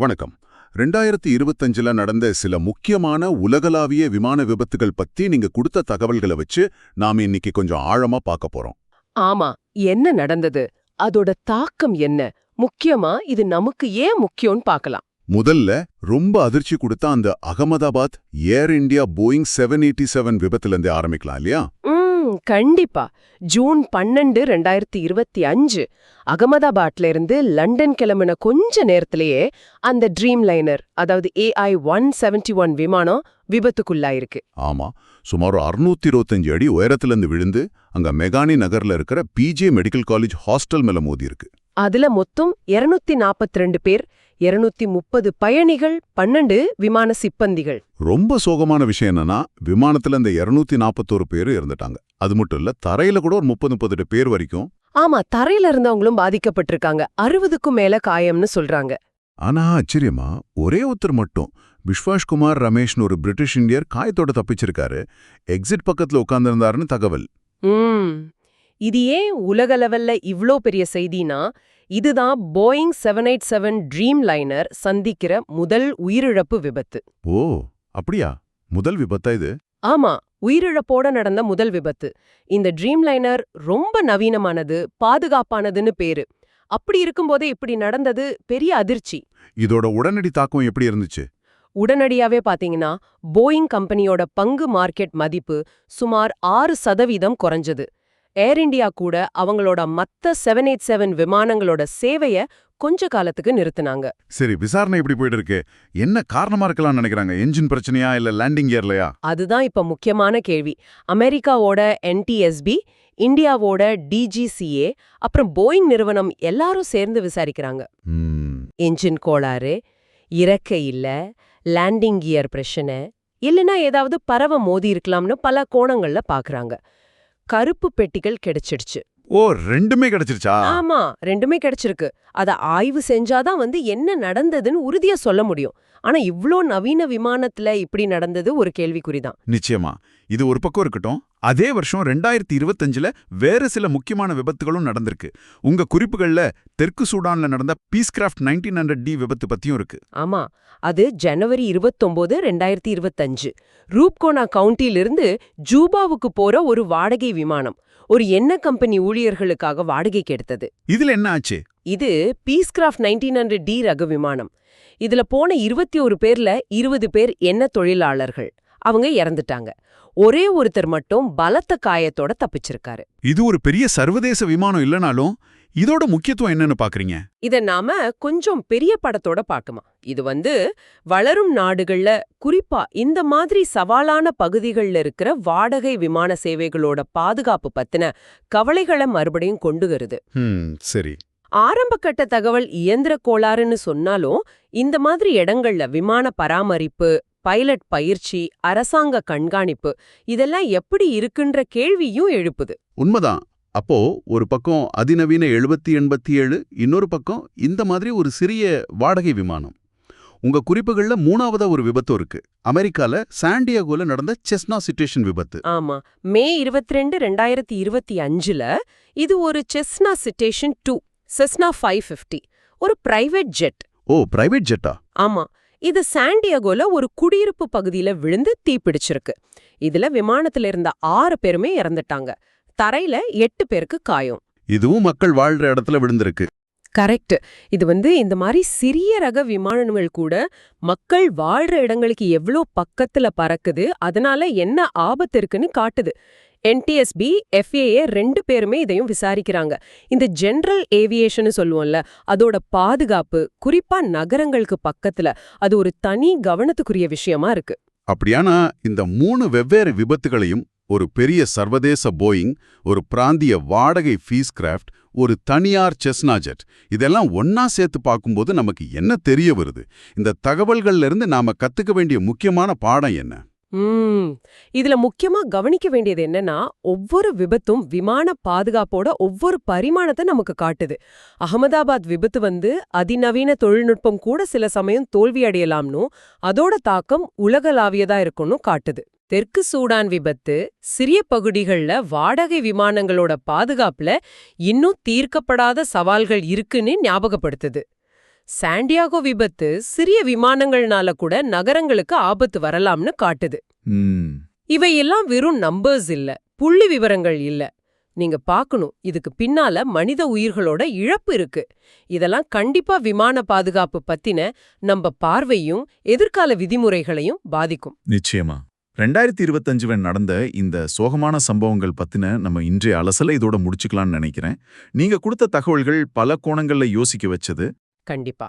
வணக்கம். ரெண்டாயிரத்தி இருபத்தஞ்சுல நடந்த சில முக்கியமான உலகளாவிய விமான விபத்துகள் பத்தி நீங்க கொடுத்த தகவல்களை வச்சு நாம இன்னைக்கு கொஞ்சம் ஆழமா பார்க்க போறோம். ஆமா என்ன நடந்தது? அதோட தாக்கம் என்ன? முக்கியமா இது நமக்கு ஏன் முக்கியம்னு பார்க்கலாம். முதல்ல ரொம்ப அதிர்ச்சி கொடுத்த அந்த Ahmedabad Air India Boeing seven eighty seven விபத்துல இருந்தே ஆரம்பிக்கலாம் இல்லையா? ம் கண்டிப்பா. ஜூன் பன்னெண்டு ரெண்டாயிரத்தி இருபத்தி அஞ்சு அகமதாபாத்ல இருந்து லண்டன் கிளம்பின கொஞ்ச நேரத்திலேயே அந்த ட்ரீம் லைனர் அதாவது ஏஐ ஒன் செவன்டி ஒன் விமானம் விபத்துக்குள்ளாயிருக்கு. ஆமா சுமார் அறுநூத்தி இருபத்தஞ்சு அடி உயரத்துல இருந்து விழுந்து அங்க மெகானி நகர்ல இருக்கிற பிஜே மெடிக்கல் காலேஜ் ஹாஸ்டல் மேல மோதி இருக்கு அதுல மொத்தம் 242 நாற்பத்தி ரெண்டு பேர் 230 முப்பது பயணிகள் பன்னெண்டு விமான சிப்பந்திகள். ரொம்ப சோகமான விஷயம் என்னன்னா விமானத்துல இந்த இருநூத்தி நாற்பத்தோரு பேர் இறந்துட்டாங்க. அது மட்டும் இல்ல தரையில கூட ஒரு முப்பது முப்பது பேர் வரைக்கும். ஆமா தரையில இருந்தவங்களும் பாதிக்கப்பட்டிருக்காங்க. அறுபதுக்கும் மேல காயம்னு சொல்றாங்க. ஆனா ஆச்சரியமா ஒரே ஒருத்தர் மட்டும். விஸ்வாஷ் குமார் ரமேஷ்னு ஒரு பிரிட்டிஷ் இந்தியர் காயத்தோட தப்பிச்சிருக்காரு. எக்ஸிட் பக்கத்துல உட்கார்ந்திருந்தாருன்னு தகவல். ம். இது ஏன் உலக லெவல்ல இவ்ளோ பெரிய செய்தினா இதுதான் Boeing seven eight seven Dreamliner சந்திக்கிற முதல் உயிரிழப்பு விபத்து. ஓ அப்படியா? முதல் விபத்தா இது? ஆமா உயிரிழப்போட நடந்த முதல் விபத்து. இந்த ட்ரீம் லைனர் ரொம்ப நவீனமானது பாதுகாப்பானதுன்னு பேரு. அப்படி இருக்கும்போதே இப்படி நடந்தது பெரிய அதிர்ச்சி. இதோட உடனடி தாக்கம் எப்படி இருந்துச்சு? உடனடியாவே பாத்தீங்கன்னா போயிங் கம்பெனியோட பங்கு மார்க்கெட் மதிப்பு சுமார் ஆறு சதவீதம் குறைஞ்சது. ஏர் இந்தியா கூட அவங்களோட மத்த செவன் எயிட் செவன் விமானங்களோட சேவைய கொஞ்ச காலத்துக்கு நிறுத்துனாங்க. சரி விசாரணை எப்படி போயிட்டு இருக்கு என்ன காரணமா இருக்கலாம்னு நினைக்கிறாங்க? என்ஜின் பிரச்சனையா இல்ல லேண்டிங் கியர்லையா அதுதான் இப்ப முக்கியமான கேள்வி. அமெரிக்காவோட என்டிஎஸ்பி இந்தியாவோட டிஜிசிஏ அப்புறம் போயிங் நிறுவனம் எல்லாரும் சேர்ந்து விசாரிக்கிறாங்க. என்ஜின் கோளாறு இறக்கை இல்ல லேண்டிங் கியர் பிரச்சனை இல்லைன்னா ஏதாவது பறவை மோதி இருக்கலாம்னு பல கோணங்கள்ல பாக்குறாங்க. கருப்பு பெட்டிகள் கிடைச்சிடுச்சு. ஓ ரெண்டுமே கிடைச்சிருச்சா? ஆமா ரெண்டுமே கிடைச்சிருக்கு. அத ஆய்வு செஞ்சாதான் வந்து என்ன நடந்ததுன்னு உறுதியா சொல்ல முடியும். ஆனா இவ்ளோ நவீன விமானத்துல இப்படி நடந்தது ஒரு கேள்விக்குறிதான். நிச்சயமா. இது ஒரு பக்கம் இருக்கட்டும் அதே வருஷம் ரெண்டாயிரத்தி இருபத்தஞ்சுல வேற சில முக்கியமான விபத்துகளும் நடந்திருக்கு. உங்க குறிப்புகள்ல தெற்கு சூடான்ல நடந்த பீஸ்கிராஃப்ட் நைன்டீன் ஹண்ட்ரட் டி விபத்து பத்தியும் இருக்கு. ஆமா அது ஜனவரி இருபத்தொன்பது ரெண்டாயிரத்தி இருபத்தஞ்சு. ரூப்கோனா கவுண்டியிலிருந்து ஜூபாவுக்கு போற ஒரு வாடகை விமானம் ஒரு எண்ணெய் கம்பெனி ஊழியர்களுக்காக வாடகைக்கு எடுத்தது இதுல என்ன ஆச்சு? இது பீஸ்கிராஃப்ட் நைன்டீன் ஹண்ட்ரட் டி ரக விமானம். இதுல போன இருபத்தி ஒரு பேர்ல இருபது பேர் எண்ணெய் தொழிலாளர்கள். அவங்க இறந்துட்டாங்க. ஒரே ஒருத்தர் மட்டும் பலத்த காயத்தோட தப்பிச்சிருக்காரு. இது ஒரு பெரிய சர்வதேச விமானம் இல்லனாலும் இதோட முக்கியத்துவம் என்னன்னு பாக்குறீங்க? இத நாம கொஞ்சம் பெரிய படத்தோட பார்க்கமா இது வந்து வளரும் நாடுகள்ல குறிப்பா இந்த மாதிரி சவாலான பகுதிகள்ல இருக்கிற வாடகை விமான சேவைகளோட பாதுகாப்பு பத்தின கவலைகளை மறுபடியும் கொண்டு வருது. சரி. ஆரம்பகட்ட தகவல் இயந்திர கோளாறுன்னு சொன்னாலும் இந்த மாதிரி இடங்கள்ல விமான பராமரிப்பு பைலட் பயிற்சி அரசாங்க கண்காணிப்பு இதெல்லாம் எப்படி இருக்குன்ற கேள்வியும் எழுப்புது. உண்மைதான். அப்போ ஒரு பக்கம் அதிநவீன எழுபத்தி எண்பத்தி ஏழு இன்னொரு பக்கம் இந்த மாதிரி ஒரு சிறிய வாடகை விமானம். உங்க குறிப்புகள்ல மூணாவதா ஒரு விபத்து இருக்கு. அமெரிக்கால சாண்டியாகோல நடந்த செஸ்னா சிட்டுவேஷன் விபத்து. ஆமா. மே இருபத்தி ரெண்டு ரெண்டாயிரத்தி இருபத்தி அஞ்சுல இது ஒரு Cessna Citation two Cessna five fifty ஒரு பிரைவேட் ஜெட். ஓ பிரைவேட் ஜெட்டா? ஆமா. இது சாண்டியாகோல ஒரு குடியிருப்பு பகுதியில விழுந்து தீப்பிடிச்சிருக்கு இதுல விமானத்துல இருந்த ஆறு பேருமே இறந்துட்டாங்க. தரையில எட்டு பேருக்கு காயம். இதுவும் மக்கள் வாழ்ற இடத்துல விழுந்திருக்கு. கரெக்ட். இது வந்து இந்த மாதிரி சிறிய ரக விமானங்கள் கூட மக்கள் வாழ்ற இடங்களுக்கு எவ்ளோ பக்கத்துல பறக்குது அதனால என்ன ஆபத்து இருக்குன்னு காட்டுது. என்டிஎஸ்பி எஃப்ஏஏ ரெண்டு பேருமே இதையும் விசாரிக்கிறாங்க. இந்த ஜென்ரல் ஏவியேஷன் சொல்லுவோம்ல அதோட பாதுகாப்பு குறிப்பா நகரங்களுக்கு பக்கத்துல அது ஒரு தனி கவனத்துக்குரிய விஷயமா இருக்கு. அப்படியானா இந்த மூணு வெவ்வேறு விபத்துகளையும் ஒரு பெரிய சர்வதேச போயிங் ஒரு பிராந்திய வாடகை ஃபீஸ் கிராஃப்ட் ஒரு தனியார் செஸ்னா ஜெட் இதெல்லாம் ஒன்னா சேர்த்து பார்க்கும்போது நமக்கு என்ன தெரிய வருது? இந்த தகவல்கள்ல இருந்து நாம கத்துக்க வேண்டிய முக்கியமான பாடம் என்ன? ம். இதுல முக்கியமா கவனிக்க வேண்டியது என்னன்னா ஒவ்வொரு விபத்தும் விமான பாதுகாப்போட ஒவ்வொரு பரிமாணத்தை நமக்கு காட்டுது. அகமதாபாத் விபத்து வந்து அதிநவீன தொழில்நுட்பம் கூட சில சமயம் தோல்வி அடையலாம்னும் அதோட தாக்கம் உலகளாவியதா இருக்கும்னு காட்டுது. தெற்கு சூடான் விபத்து சிறிய பகுதிகள்ல வாடகை விமானங்களோட பாதுகாப்புல இன்னும் தீர்க்கப்படாத சவால்கள் இருக்குன்னு ஞாபகப்படுத்துது. சாண்டியாகோ விபத்து சிறிய விமானங்கள்னால கூட நகரங்களுக்கு ஆபத்து வரலாம்னு காட்டுது. இவையெல்லாம் வெறும் நம்பர்ஸ் இல்ல புள்ளி விவரங்கள் இல்ல. நீங்க பார்க்கணும் இதுக்கு பின்னால மனித உயிர்களோட இழப்பு இருக்கு. இதெல்லாம் கண்டிப்பா விமான பாதுகாப்பு பத்தின நம்ம பார்வையும் எதிர்கால விதிமுறைகளையும் பாதிக்கும். நிச்சயமா. ரெண்டாயிரத்தி இருபத்தஞ்சுல நடந்த இந்த சோகமான சம்பவங்கள் பத்தின நம்ம இன்றைய அலசலை இதோட முடிச்சுக்கலாம்னு நினைக்கிறேன். நீங்க கொடுத்த தகவல்கள் பல கோணங்கள்ல யோசிக்க வச்சது. கண்டிப்பா.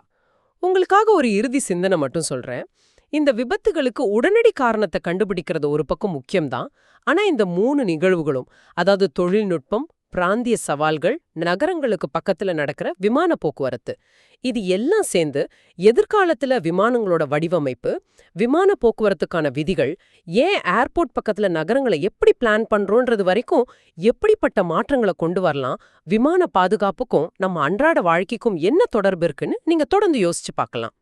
உங்களுக்காக ஒரு இறுதி சிந்தனை மட்டும் சொல்றேன். இந்த விபத்துகளுக்கு உடனடி காரணத்தை கண்டுபிடிக்கிறது ஒரு பக்கம் முக்கியம்தான். ஆனா இந்த மூணு நிகழ்வுகளும் அதாவது தொழில்நுட்பம் பிராந்திய சவால்கள் நகரங்களுக்கு பக்கத்துல நடக்கிற விமான போக்குவரத்து. இது எல்லாம் சேர்ந்து எதிர்காலத்துல விமானங்களோட வடிவமைப்பு விமான போக்குவரத்துக்கான விதிகள் ஏன் ஏர்போர்ட் பக்கத்துல நகரங்களை எப்படி பிளான் பண்றோன்றது வரைக்கும் எப்படிப்பட்ட மாற்றங்களை கொண்டு வரலாம் விமான பாதுகாப்புக்கும் நம்ம அன்றாட வாழ்க்கைக்கும் என்ன தொடர்பு இருக்குன்னு நீங்க தொடர்ந்து யோசிச்சு பார்க்கலாம்.